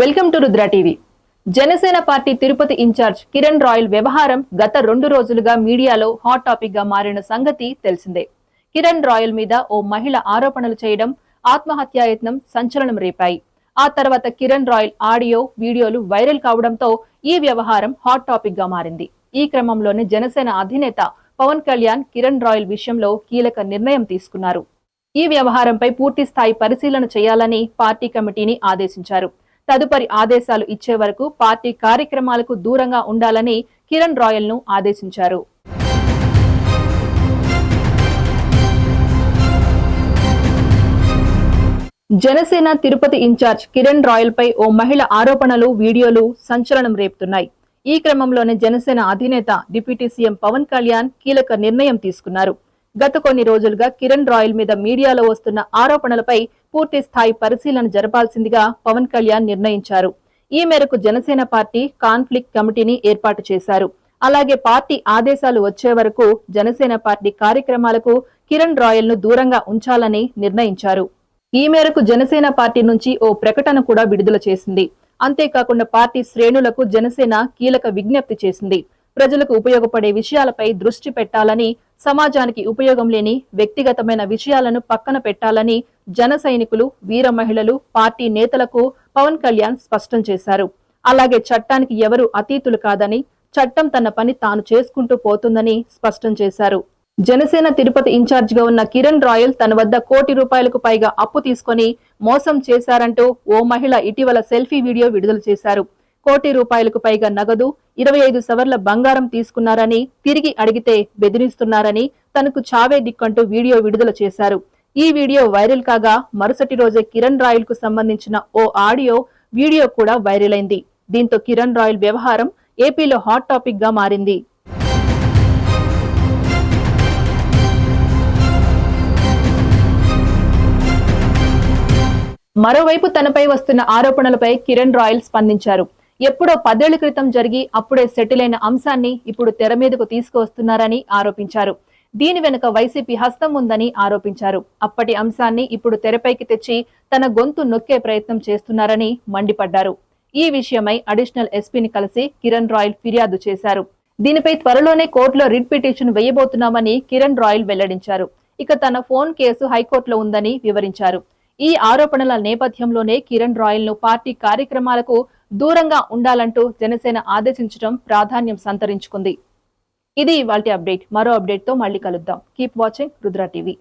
Welcome to Rudra TV. Janasena party Tirupati in charge Kiran Royal వ్యవహారం గత రెండు రోజులుగా మీడియాలో హాట్ టాపిక్గా మారిన సంగతి తెలిసిందే. కిరణ్ రాయల్ మీద ఓ మహిళ ఆరోపణలు చేయడం ఆత్మహత్యాయత్నం సంచలనం రేపాయి. ఆ తర్వాత కిరణ్ రాయల్ ఆడియో వీడియోలు వైరల్ కావడంతో ఈ వ్యవహారం హాట్ టాపిక్గా మారింది. ఈ క్రమంలోనే జనసేన అధినేత పవన్ కళ్యాణ్ కిరణ్ రాయల్ విషయంలో కీలక నిర్ణయం తీసుకున్నారు. ఈ వ్యవహారంపై పూర్తి స్థాయి పరిశీలన చేయాలని పార్టీ కమిటీని ఆదేశించారు. తదుపరి ఆదేశాలు ఇచ్చే వరకు పార్టీ కార్యక్రమాలకు దూరంగా ఉండాలని కిరణ్ రాయల్ను ఆదేశించారు. జనసేన తిరుపతి ఇన్ఛార్జ్ కిరణ్ రాయల్ పై ఓ మహిళ ఆరోపణలు వీడియోలు సంచలనం రేపుతున్నాయి. ఈ క్రమంలోనే జనసేన అధినేత డిప్యూటీ సీఎం పవన్ కళ్యాణ్ కీలక నిర్ణయం తీసుకున్నారు. గత కొన్ని రోజులుగా కిరణ్ రాయల్ మీద మీడియాలో వస్తున్న ఆరోపణలపై పూర్తి స్థాయి పరిశీలన జరపాల్సిందిగా పవన్ కళ్యాణ్ నిర్ణయించారు. ఈ మేరకు జనసేన పార్టీ కాన్ఫ్లిక్ట్ కమిటీని ఏర్పాటు చేశారు. అలాగే పార్టీ ఆదేశాలు వచ్చే వరకు జనసేన పార్టీ కార్యక్రమాలకు కిరణ్ రాయల్ను దూరంగా ఉంచాలని నిర్ణయించారు. ఈ మేరకు జనసేన పార్టీ నుంచి ఓ ప్రకటన కూడా విడుదల చేసింది. అంతేకాకుండా పార్టీ శ్రేణులకు జనసేన కీలక విజ్ఞప్తి చేసింది. ప్రజలకు ఉపయోగపడే విషయాలపై దృష్టి పెట్టాలని సమాజానికి ఉపయోగం లేని వ్యక్తిగతమైన విషయాలను పక్కన పెట్టాలని జన సైనికులు వీర మహిళలు పార్టీ నేతలకు పవన్ కళ్యాణ్ స్పష్టం చేశారు. అలాగే చట్టానికి ఎవరు అతీతులు కాదని చట్టం తన పని తాను చేసుకుంటూ పోతుందని స్పష్టం చేశారు. జనసేన తిరుపతి ఇన్ఛార్జిగా ఉన్న కిరణ్ రాయల్ తన వద్ద కోటి రూపాయలకు పైగా అప్పు తీసుకొని మోసం చేశారంటూ ఓ మహిళ ఇటీవల సెల్ఫీ వీడియో విడుదల చేశారు. కోటి రూపాయలకు పైగా నగదు ఇరవై ఐదు సవర్ల బంగారం తీసుకున్నారని తిరిగి అడిగితే బెదిరిస్తున్నారని తనకు చావే దిక్కంటూ వీడియో విడుదల చేశారు. ఈ వీడియో వైరల్ కాగా మరుసటి రోజే కిరణ్ రాయల్కు సంబంధించిన ఓ ఆడియో వీడియో కూడా వైరల్ అయింది దీంతో కిరణ్ రాయల్ వ్యవహారం ఏపీలో హాట్ టాపిక్గా మారింది. మరోవైపు తనపై వస్తున్న ఆరోపణలపై కిరణ్ రాయల్ స్పందించారు. ఎప్పుడో పదేళ్ళ క్రితం జరిగి అప్పుడే సెటిల్ అయిన అంశాన్ని ఇప్పుడు తెర మీదకు తీసుకువస్తున్నారని ఆరోపించారు. దీని వెనుక వైసీపీ హస్తం ఉందని ఆరోపించారు. అప్పటి అంశాన్ని ఇప్పుడు తెరపైకి తెచ్చి తన గొంతు నొక్కే ప్రయత్నం చేస్తున్నారని మండిపడ్డారు. ఈ విషయమై అడిషనల్ ఎస్పీని కలిసి కిరణ్ రాయల్ ఫిర్యాదు చేశారు. దీనిపై త్వరలోనే కోర్టులో రిట్ పిటిషన్ వేయబోతున్నామని కిరణ్ రాయల్ వెల్లడించారు. ఇక తన ఫోన్ కేసు హైకోర్టులో ఉందని వివరించారు. ఈ ఆరోపణల నేపథ్యంలోనే కిరణ్ రాయల్ను పార్టీ కార్యక్రమాలకు దూరంగా ఉండాలంటూ జనసేన ఆదేశించడం ప్రాధాన్యం సంతరించుకుంది. ఇది ఇవాళ అప్డేట్. మరో అప్డేట్తో మళ్ళీ కలుద్దాం. Keep watching Rudra TV.